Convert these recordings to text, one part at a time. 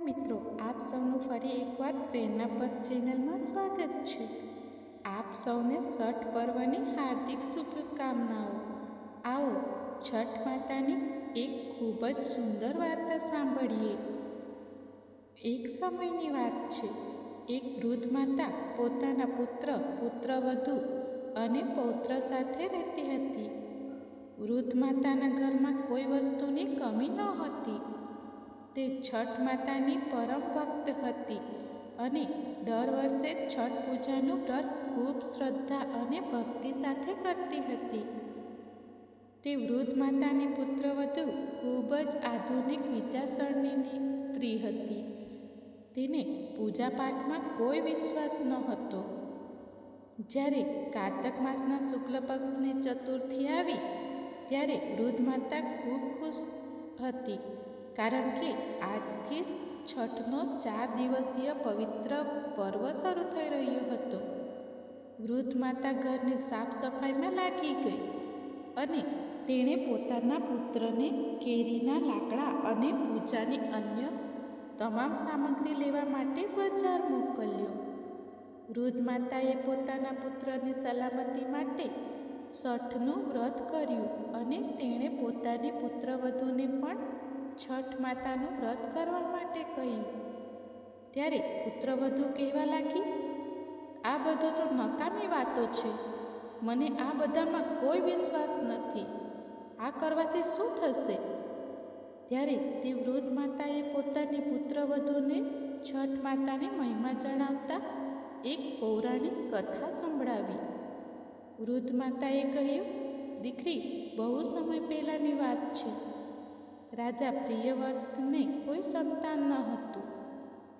મિત્રો, આપ સૌનું ફરી એકવાર પ્રેરણા પર ચેનલમાં સ્વાગત છે. આપ સૌને છઠ પર્વની હાર્દિક શુભકામનાઓ. આવો, છઠ માતાની એક ખૂબ જ સુંદર વાર્તા સાંભળીએ. એક સમયની વાત છે. એક વૃદ્ધ માતા પોતાના પુત્ર, પુત્રવધુ અને પૌત્ર સાથે રહેતી હતી. વૃદ્ધ માતાના ઘરમાં કોઈ વસ્તુની કમી નહોતી. તે છઠ માતાની પરમ ભક્ત હતી અને દર વર્ષે છઠ પૂજાનું વ્રત ખૂબ શ્રદ્ધા અને ભક્તિ સાથે કરતી હતી. તે વૃદ્ધ માતાની પુત્રવધુ ખૂબ જ આધુનિક વિચારસરણીની સ્ત્રી હતી. તેને પૂજાપાઠમાં કોઈ વિશ્વાસ ન હતો જ્યારે કારતક માસના શુક્લ પક્ષની ચતુર્થી આવી, ત્યારે વૃદ્ધ માતા ખૂબ ખુશ હતી. કારણ કે આજથી જ છઠનો ચાર દિવસીય પવિત્ર પર્વ શરૂ થઈ રહ્યો હતો. વૃદ્ધ માતા ઘરની સાફ સફાઈમાં લાગી ગઈ અને તેણે પોતાના પુત્રને કેરીના લાકડા અને પૂજાની અન્ય તમામ સામગ્રી લેવા માટે બજાર મોકલ્યો. વૃદ્ધ માતાએ પોતાના પુત્રની સલામતી માટે છઠનું વ્રત કર્યું અને તેણે પોતાની પુત્રવધુને પણ છઠ માતાનું વ્રત કરવા માટે કહ્યું. ત્યારે પુત્રવધુ કહેવા લાગી, આ બધું તો નકામી વાતો છે. મને આ બધામાં કોઈ વિશ્વાસ નથી. આ કરવાથી શું થશે? ત્યારે તે વૃદ્ધ માતાએ પોતાની પુત્રવધુને છઠ માતાની મહિમા જણાવતા એક પૌરાણિક કથા સંભળાવી. વૃદ્ધ માતાએ કહ્યું, દીકરી, બહુ સમય પહેલાંની વાત છે. રાજા પ્રિયવર્તને કોઈ સંતાન ન હતું.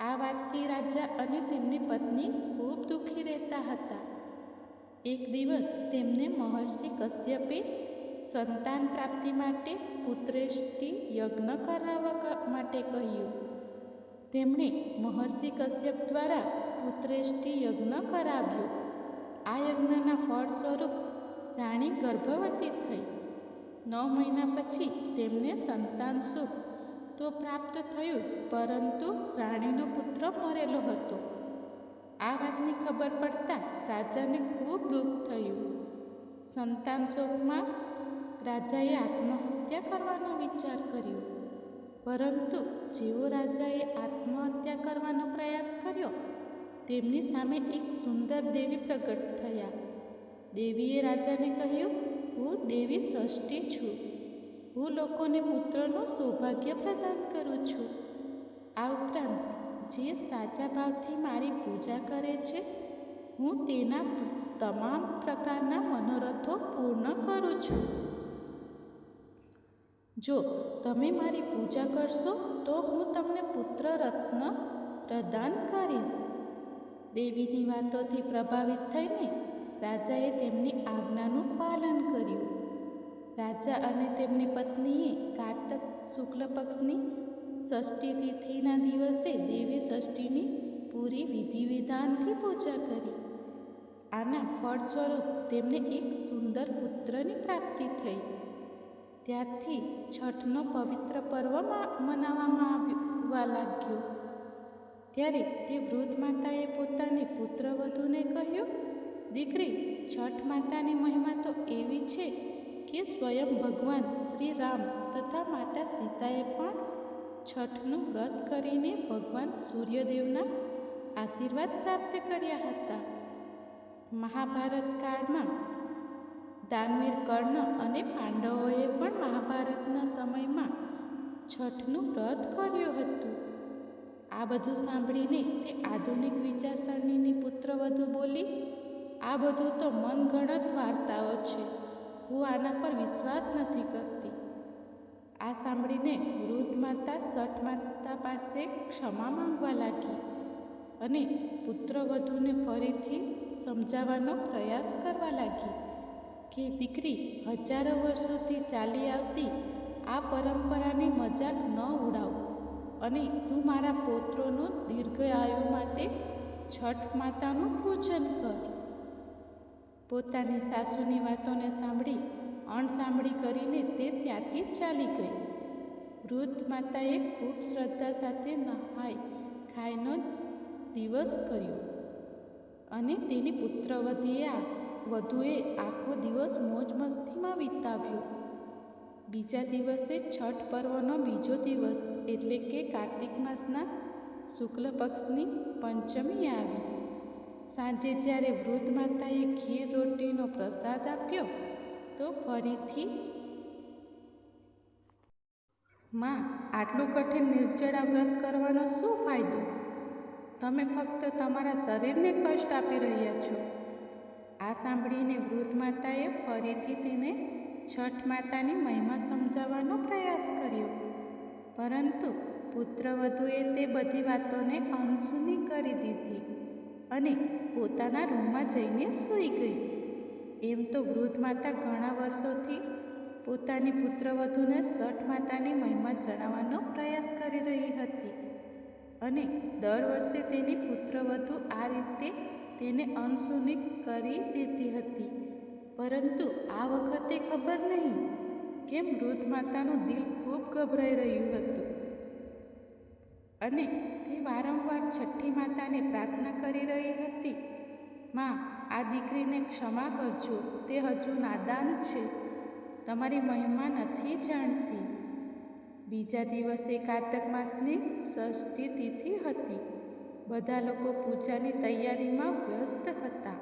આ વાતથી રાજા અને તેમની પત્ની ખૂબ દુઃખી રહેતા હતા. એક દિવસ તેમને મહર્ષિ કશ્યપે સંતાન પ્રાપ્તિ માટે પુત્રેષ્ટિ યજ્ઞ કરાવવા માટે કહ્યું. તેમણે મહર્ષિ કશ્યપ દ્વારા પુત્રેષ્ટિ યજ્ઞ કરાવ્યો. આ યજ્ઞના ફળ સ્વરૂપ રાણી ગર્ભવતી થઈ. નવ મહિના પછી તેમને સંતાન સુખ તો પ્રાપ્ત થયું, પરંતુ રાણીનો પુત્ર મરેલો હતો. આ વાતની ખબર પડતા રાજાને ખૂબ દુઃખ થયું. સંતાન શોકમાં રાજાએ આત્મહત્યા કરવાનો વિચાર કર્યો. પરંતુ જેવો રાજાએ આત્મહત્યા કરવાનો પ્રયાસ કર્યો, તેમની સામે એક સુંદર દેવી પ્રગટ થયા. દેવીએ રાજાને કહ્યું હું દેવી ષષ્ઠી છું. હું લોકોને પુત્રનું સૌભાગ્ય પ્રદાન કરું છું. આ ઉપરાંત, જે સાચા ભાવથી મારી પૂજા કરે છે, હું તેના તમામ પ્રકારના મનોરથો પૂર્ણ કરું છું. જો તમે મારી પૂજા કરશો, તો હું તમને પુત્ર રત્ન પ્રદાન કરીશ. દેવીની વાતોથી પ્રભાવિત થઈને રાજાએ તેમની આજ્ઞાનું પાલન કર્યું. રાજા અને તેમની પત્નીએ કાર્તક શુક્લ પક્ષની ષષ્ઠી તિથિના દિવસે દેવી ષષ્ઠીની પૂરી વિધિ વિધાનથી પૂજા કરી. આના ફળ સ્વરૂપ તેમને એક સુંદર પુત્રની પ્રાપ્તિ થઈ. ત્યારથી છઠનો પવિત્ર પર્વ મનાવવામાં આવવા લાગ્યો. ત્યારે તે વૃદ્ધ માતાએ પોતાની પુત્રવધુને કહ્યું દીકરી, છઠ માતાની મહિમા તો એવી છે કે સ્વયં ભગવાન શ્રી રામ તથા માતા સીતાએ પણ છઠનું વ્રત કરીને ભગવાન સૂર્યદેવના આશીર્વાદ પ્રાપ્ત કર્યા હતા. મહાભારત કાળમાં દાનવીર કર્ણ અને પાંડવોએ પણ મહાભારતના સમયમાં છઠનું વ્રત કર્યું હતું. આ બધું સાંભળીને તે આધુનિક વિચારસરણીની પુત્રવધુ બોલી આ બધું તો મનગણત વાર્તાઓ છે. હું આના પર વિશ્વાસ નથી કરતી. આ સાંભળીને વૃદ્ધ માતા સઠ માતા પાસે ક્ષમા માંગવા લાગી અને પુત્રવધૂને ફરીથી સમજાવવાનો પ્રયાસ કરવા લાગી કે દીકરી, હજારો વર્ષોથી ચાલી આવતી આ પરંપરાની મજાક ન ઉડાવ અને તું મારા પૌત્રોનું દીર્ઘ આયુ માટે છઠ માતાનું પૂજન કર. પોતાની સાસુની વાતોને સાંભળી, અણસાંભળી કરીને તે ત્યાંથી ચાલી ગઈ. વૃદ્ધ માતાએ ખૂબ શ્રદ્ધા સાથે નહાય ખાઈનો દિવસ કર્યો અને તેની પુત્રવધીએ વધુએ આખો દિવસ મોજ મસ્તીમાં વિતાવ્યો. બીજા દિવસે છઠ પર્વનો બીજો દિવસ એટલે કે કાર્તિક માસના શુક્લ પક્ષની પંચમી આવી. સાંજે જ્યારે વૃદ્ધ માતાએ ખીર રોટીનો પ્રસાદ આપ્યો, તો ફરીથી, માં, આટલું કઠિન નિર્જળા વ્રત કરવાનો શું ફાયદો? તમે ફક્ત તમારા શરીરને કષ્ટ આપી રહ્યા છો. આ સાંભળીને વૃદ્ધ માતાએ ફરીથી તેને છઠ માતાની મહિમા સમજાવવાનો પ્રયાસ કર્યો. પરંતુ પુત્રવધુએ તે બધી વાતોને અનસુની કરી દીધી. અને પોતાના રૂમમાં જઈને સૂઈ ગઈ. એમ તો વૃદ્ધ માતા ઘણા વર્ષોથી પોતાની પુત્રવધુને સઠ માતાની મહિમા જણાવવાનો પ્રયાસ કરી રહી હતી અને દર વર્ષે તેની પુત્રવધુ આ રીતે તેને અનસુની કરી દેતી હતી. પરંતુ આ વખતે ખબર નહીં કેમ વૃદ્ધ માતાનું દિલ ખૂબ ગભરાઈ રહ્યું હતું. અને તે વારંવાર છઠ્ઠી માતાને પ્રાર્થના કરી રહી હતી. માં, આ દીકરીને ક્ષમા કરજો, તે હજુ નાદાન છે. તમારી મહિમા નથી જાણતી. બીજા દિવસે કારતક માસની ષષ્ઠી તિથિ હતી. બધા લોકો પૂજાની તૈયારીમાં વ્યસ્ત હતા.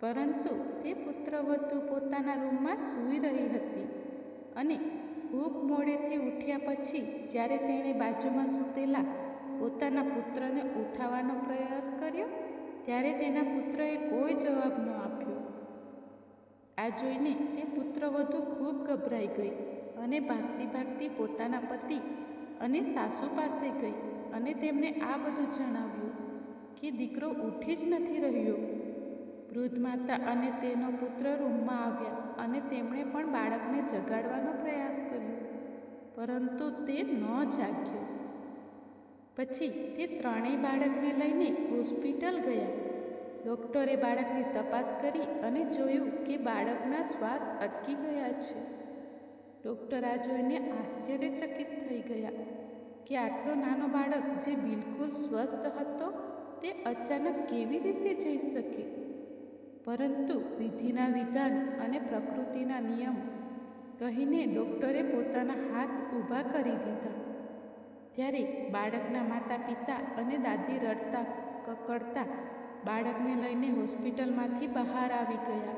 પરંતુ તે પુત્રવધુ પોતાના રૂમમાં સૂઈ રહી હતી અને ખૂબ મોડેથી ઉઠ્યા પછી જ્યારે તેણે બાજુમાં સૂતેલા પોતાના પુત્રને ઉઠાવવાનો પ્રયાસ કર્યો, ત્યારે તેના પુત્રએ કોઈ જવાબ ન આપ્યો. આ જોઈને તે પુત્રવધુ ખૂબ ગભરાઈ ગઈ અને ભાગતી ભાગતી પોતાના પતિ અને સાસુ પાસે ગઈ અને તેમને આ બધું જણાવ્યું કે દીકરો ઉઠી જ નથી રહ્યો. વૃદ્ધ માતા અને તેનો પુત્ર રૂમમાં આવ્યા અને તેમણે પણ બાળકને જગાડવાનો પ્રયાસ કર્યો, પરંતુ તે ન જાગ્યો. પછી તે ત્રણેય બાળકને લઈને હોસ્પિટલ ગયા. ડૉક્ટરે બાળકની તપાસ કરી અને જોયું કે બાળકના શ્વાસ અટકી ગયા છે. ડૉક્ટર આ જોઈને આશ્ચર્યચકિત થઈ ગયા કે આટલો નાનો બાળક જે બિલકુલ સ્વસ્થ હતો, તે અચાનક કેવી રીતે જઈ શકે? પરંતુ વિધિના વિધાન અને પ્રકૃતિના નિયમ કહીને ડૉક્ટરે પોતાના હાથ ઊભા કરી દીધા. ત્યારે બાળકના માતા પિતા અને દાદી રડતા કકડતા બાળકને લઈને હોસ્પિટલમાંથી બહાર આવી ગયા.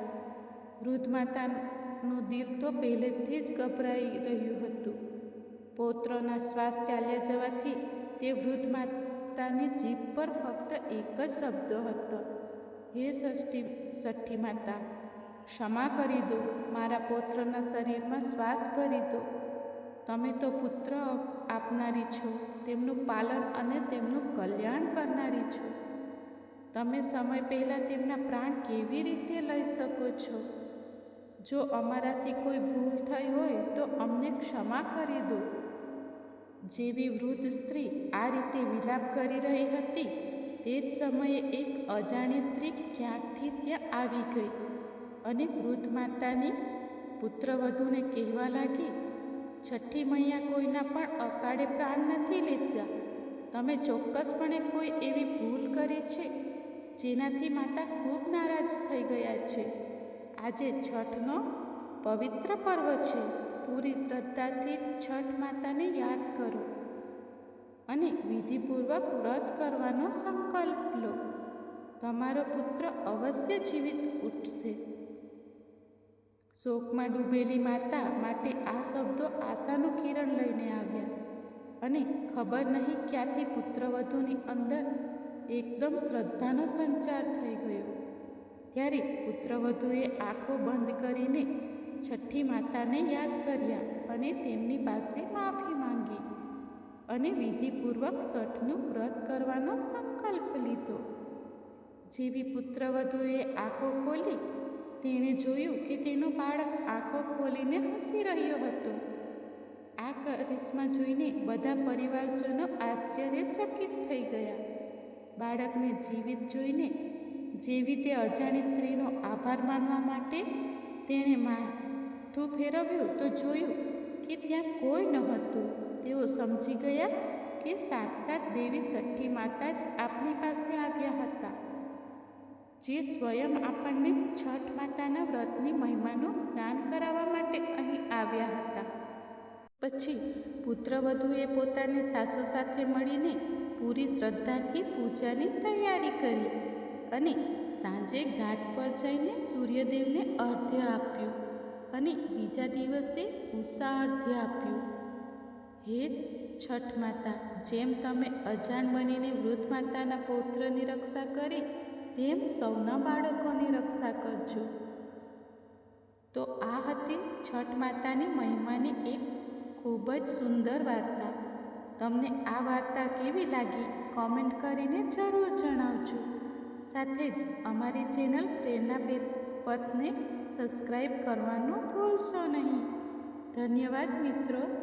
વૃદ્ધ માતાનું દિલ તો પહેલેથી જ ગભરાઈ રહ્યું હતું. પૌત્રોના શ્વાસ ચાલ્યા જવાથી તે વૃદ્ધ માતાની જીભ પર ફક્ત એક જ શબ્દ હતો. હે ષષ્ઠી ષઠ્ઠી માતા, ક્ષમા કરી દો. મારા પૌત્રના શરીરમાં શ્વાસ ભરી દો. તમે તો પુત્ર આપનારી છો, તેમનું પાલન અને તેમનું કલ્યાણ કરનારી છો. તમે સમય પહેલાં તેમના પ્રાણ કેવી રીતે લઈ શકો છો? જો અમારાથી કોઈ ભૂલ થઈ હોય, તો અમને ક્ષમા કરી દો. જેવી વૃદ્ધ સ્ત્રી આ રીતે વિલાપ કરી રહી હતી, તે જ સમયે એક અજાણી સ્ત્રી ક્યાંકથી ત્યાં આવી ગઈ અને વૃદ્ધ માતાની પુત્રવધૂને કહેવા લાગી છઠ્ઠી મૈયા કોઈના પણ અકાળે પ્રાણ નથી લેતા તમે ચોક્કસપણે કોઈ એવી ભૂલ કરી છે? જેનાથી માતા ખૂબ નારાજ થઈ ગયા છે. આજે છઠનો પવિત્ર પર્વ છે. પૂરી શ્રદ્ધાથી છઠ માતાને યાદ કરો અને વિધિપૂર્વક વ્રત કરવાનો સંકલ્પ લો. તમારો પુત્ર અવશ્ય જીવિત ઉઠશે. શોકમાં ડૂબેલી માતા માટે આ શબ્દો આશાનું કિરણ લઈને આવ્યા. અને ખબર નહીં ક્યાંથી પુત્રવધુની અંદર એકદમ શ્રદ્ધાનો સંચાર થઈ ગયો. ત્યારે પુત્રવધુએ આંખો બંધ કરીને છઠ્ઠી માતાને યાદ કર્યા અને તેમની પાસે માફી માંગી અને વિધિપૂર્વક છઠનું વ્રત કરવાનો સંકલ્પ લીધો. જેવી પુત્રવધુએ આંખો ખોલી તેણે જોયું કે તેનો બાળક આંખો ખોલીને હસી રહ્યો હતો. આ કરિશ્મા જોઈને બધા પરિવારજનો આશ્ચર્યચકિત થઈ ગયા. બાળકને જીવિત જોઈને જેવી તે અજાણી સ્ત્રીનો આભાર માનવા માટે તેણે માથું ફેરવ્યું તો જોયું કે ત્યાં કોઈ ન હતું તેઓ સમજી ગયા કે સાક્ષાત દેવી સઠ્ઠી માતા જ આપણી પાસે આવ્યા હતા. જે સ્વયં આપણને છઠ માતાના વ્રતની મહિમાનું જ્ઞાન કરાવવા માટે અહીં આવ્યા હતા. પછી પુત્રવધુએ પોતાની સાસુ સાથે મળીને પૂરી શ્રદ્ધાથી પૂજાની તૈયારી કરી અને સાંજે ઘાટ પર જઈને સૂર્યદેવને અર્ધ્ય આપ્યું અને બીજા દિવસે ઉષા અર્ધ્ય આપ્યું. હે છઠ માતા, જેમ તમે અજાણ બનીને વૃદ્ધ માતાના પૌત્રની રક્ષા કરી તેમ સૌના બાળકોની રક્ષા કરજો. તો આ હતી છઠ માતાની મહિમાની એક ખૂબ જ સુંદર વાર્તા. તમને આ વાર્તા કેવી લાગી કોમેન્ટ કરીને જરૂર જણાવજો. સાથે જ અમારી ચેનલ પ્રેરણા પથને સબસ્ક્રાઈબ કરવાનું ભૂલશો નહીં. ધન્યવાદ મિત્રો.